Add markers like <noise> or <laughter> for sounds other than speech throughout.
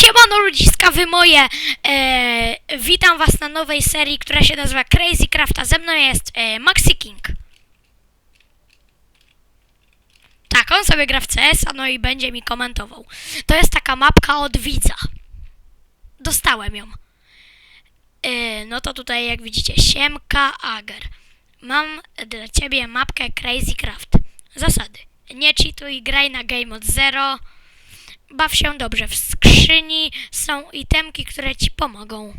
Siemano ludziska, wy moje! E, witam was na nowej serii, która się nazywa Crazy Craft, a ze mną jest e, Maxi King. Tak, on sobie gra w CS, no i będzie mi komentował. To jest taka mapka od widza. Dostałem ją. E, no to tutaj jak widzicie, Siemka Ager. Mam dla ciebie mapkę Crazy Craft. Zasady. Nie cheatuj, graj na game od zero. Baw się dobrze. W skrzyni są itemki, które ci pomogą.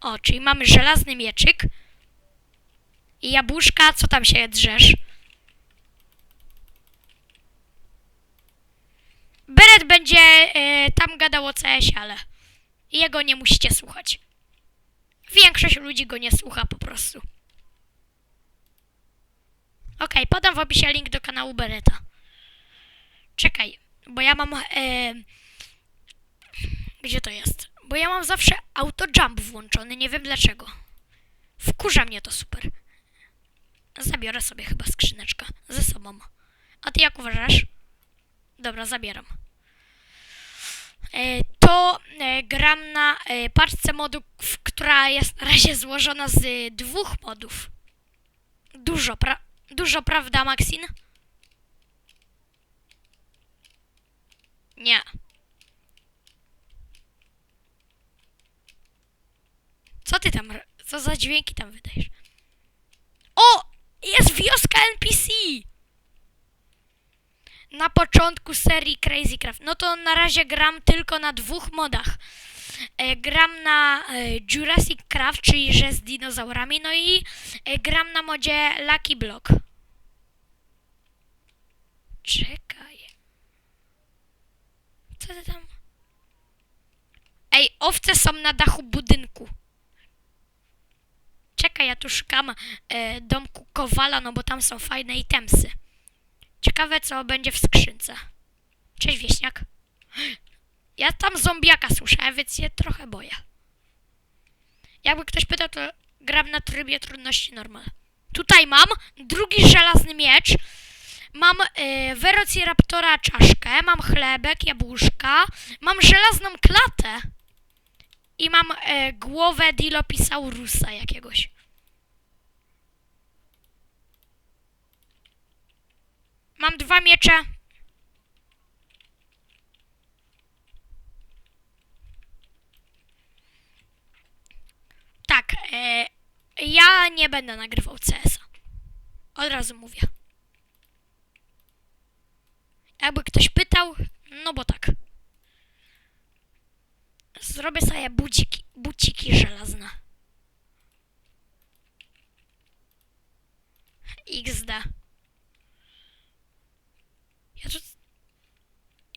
O, czyli mamy żelazny mieczyk. I jabłuszka, co tam się drzesz? Beret będzie e, tam gadał o CS, ale jego nie musicie słuchać. Większość ludzi go nie słucha po prostu. Okej, podam w opisie link do kanału Bereta. Czekaj, bo ja mam. E, gdzie to jest? Bo ja mam zawsze auto jump włączony, nie wiem dlaczego. Wkurza mnie to super. Zabiorę sobie chyba skrzyneczkę ze sobą. A ty jak uważasz? Dobra, zabieram. E, to e, gram na e, paczce modów, która jest na razie złożona z e, dwóch modów. Dużo, pra dużo prawda, Maxin? Nie. Co ty tam, co za dźwięki tam wydajesz? O! Jest wioska NPC! Na początku serii Crazy Craft. No to na razie gram tylko na dwóch modach. E, gram na e, Jurassic Craft, czyli że z dinozaurami, no i e, gram na modzie Lucky Block. Czekaj. Co ty tam? Ej, owce są na dachu budynku. Czekaj, ja tu szukam e, domku Kowala, no bo tam są fajne itemsy. Ciekawe, co będzie w skrzynce. Cześć, wieśniak. Ja tam zombiaka słyszałem, więc się trochę boję. Jakby ktoś pytał, to gram na trybie trudności normal. Tutaj mam drugi żelazny miecz. Mam e, Velociraptora czaszkę, mam chlebek, jabłuszka, mam żelazną klatę i mam e, głowę Dilopsaurusa jakiegoś. Mam dwa miecze. Tak, e, ja nie będę nagrywał CS-a. Od razu mówię. Jakby ktoś pytał, no bo tak. Zrobię sobie buciki, buciki żelazne. XD. Ja tu...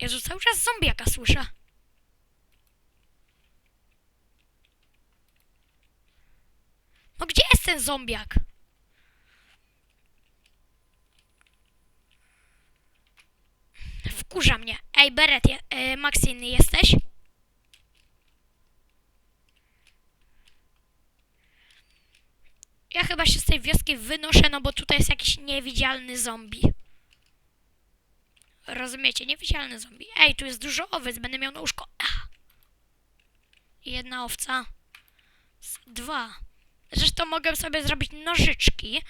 Ja tu cały czas zombiaka słyszę. No gdzie jest ten zombiak? Wkurza mnie. Ej, Beret, je, e, Maxin, jesteś? Ja chyba się z tej wioski wynoszę, no bo tutaj jest jakiś niewidzialny zombie. Rozumiecie? Niewidzialny zombie. Ej, tu jest dużo owiec, będę miał na łóżko. Ach. Jedna owca. Dwa. Zresztą mogę sobie zrobić nożyczki.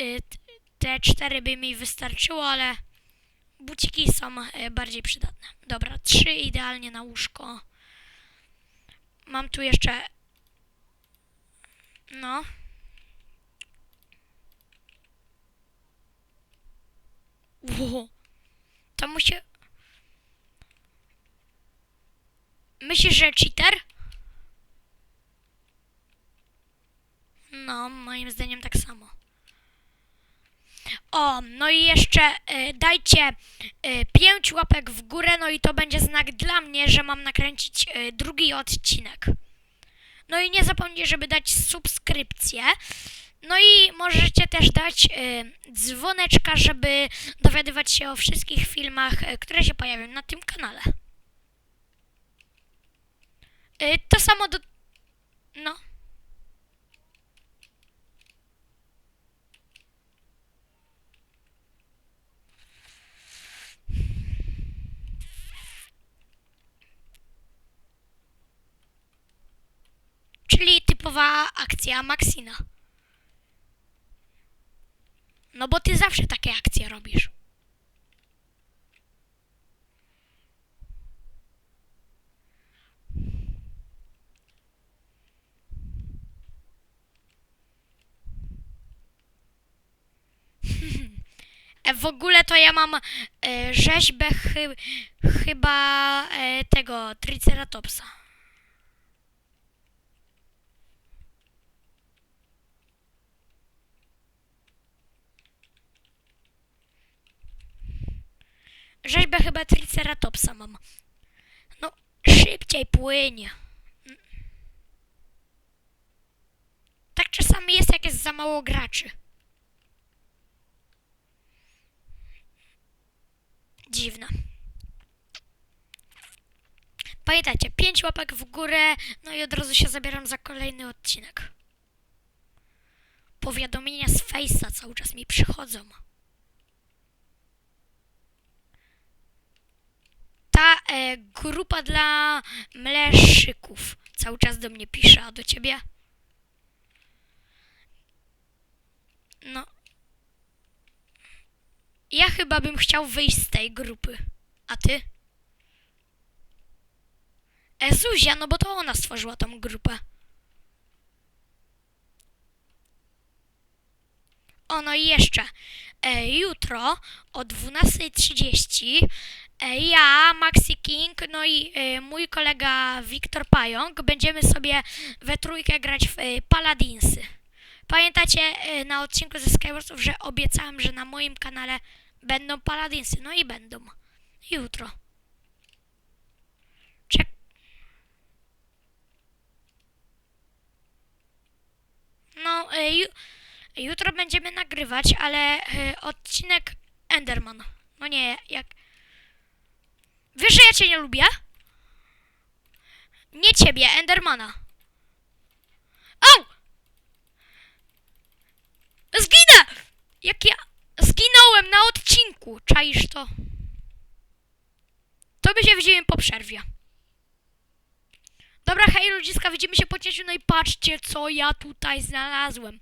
Y, Te cztery by mi wystarczyło, ale buciki są e, bardziej przydatne. Dobra, trzy idealnie na łóżko. Mam tu jeszcze... No. Ło. To musi... Myślisz, że cheater? No, moim zdaniem tak samo. O, no i jeszcze e, dajcie e, pięć łapek w górę, no i to będzie znak dla mnie, że mam nakręcić e, drugi odcinek. No i nie zapomnijcie, żeby dać subskrypcję. No i możecie też dać e, dzwoneczka, żeby dowiadywać się o wszystkich filmach, e, które się pojawią na tym kanale. E, to samo do... No. Typowa akcja Maxina. No bo ty zawsze takie akcje robisz. <laughs> E, W ogóle to ja mam e, rzeźbę chy, chyba e, tego Triceratopsa. Rzeźbę chyba Triceratopsa mam. No, szybciej płynie. Tak czasami jest, jak jest za mało graczy. Dziwne. Pamiętajcie, 5 łapek w górę, no i od razu się zabieram za kolejny odcinek. Powiadomienia z Face'a cały czas mi przychodzą. E, grupa dla mleszyków cały czas do mnie pisze, a do ciebie? No. Ja chyba bym chciał wyjść z tej grupy. A ty? E, Zuzia, no bo to ona stworzyła tą grupę. O, no i jeszcze. E, jutro o 12.30 e, ja, Maxi King, no i e, mój kolega Wiktor Pająk będziemy sobie we trójkę grać w e, Paladinsy. Pamiętacie e, na odcinku ze Skywarsów, że obiecałem, że na moim kanale będą Paladinsy. No i będą. Jutro. Czek no, e, jutro będziemy nagrywać, ale e, odcinek Enderman. No nie, jak... Wiesz, że ja cię nie lubię? Nie ciebie, Endermana. Au! Zginę! Jak ja zginąłem na odcinku, czaisz to? To by się widzimy po przerwie. Dobra, hej ludziska, widzimy się po cięciu, no i patrzcie, co ja tutaj znalazłem.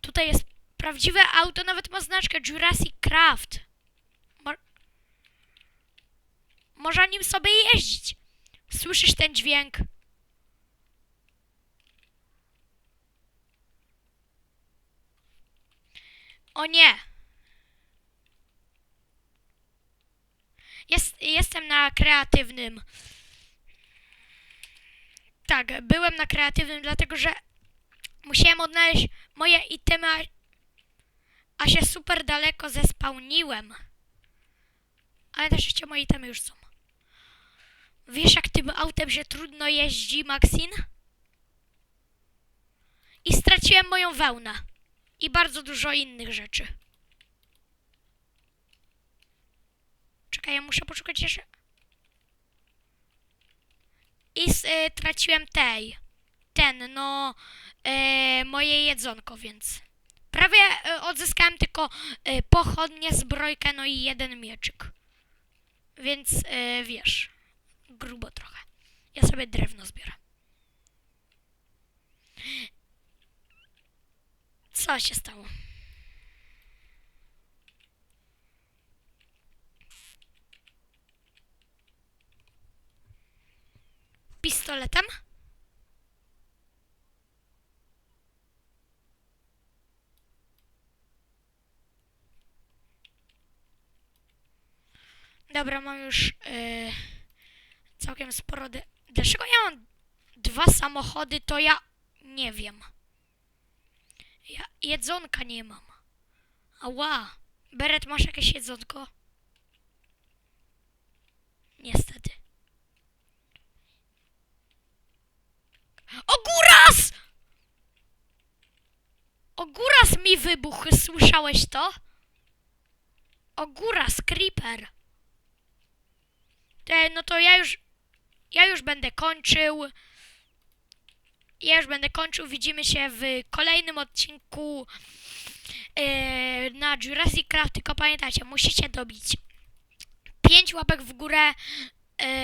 Tutaj jest prawdziwe auto, nawet ma znaczkę Jurassic Craft. Mo Można nim sobie jeździć. Słyszysz ten dźwięk? O nie! Jest, jestem na kreatywnym. Tak, byłem na kreatywnym, dlatego że musiałem odnaleźć moje itemy, a, a się super daleko zespałniłem. Ale też jeszcze moje itemy już są. Wiesz, jak tym autem się trudno jeździ, Maxin? I straciłem moją wełnę. I bardzo dużo innych rzeczy. Czekaj, ja muszę poszukać jeszcze. Y, traciłem tej. Ten, no. Y, moje jedzonko, więc. Prawie y, odzyskałem tylko y, pochodnie, zbrojkę, no i jeden mieczyk. Więc y, wiesz. Grubo trochę. Ja sobie drewno zbiorę. Co się stało? Pistoletem? Dobra, mam już yy, całkiem sporo. De- Dlaczego ja mam dwa samochody, to ja nie wiem. Ja jedzonka nie mam. Ała. Beret, masz jakieś jedzonko? Niestety. Ogóras! Ogóras mi wybuchł, słyszałeś to? Ogóras, creeper. E, no to ja już, ja już będę kończył. Ja już będę kończył. Widzimy się w kolejnym odcinku e, na Jurassic Craft. Tylko pamiętajcie, musicie dobić 5 łapek w górę. E,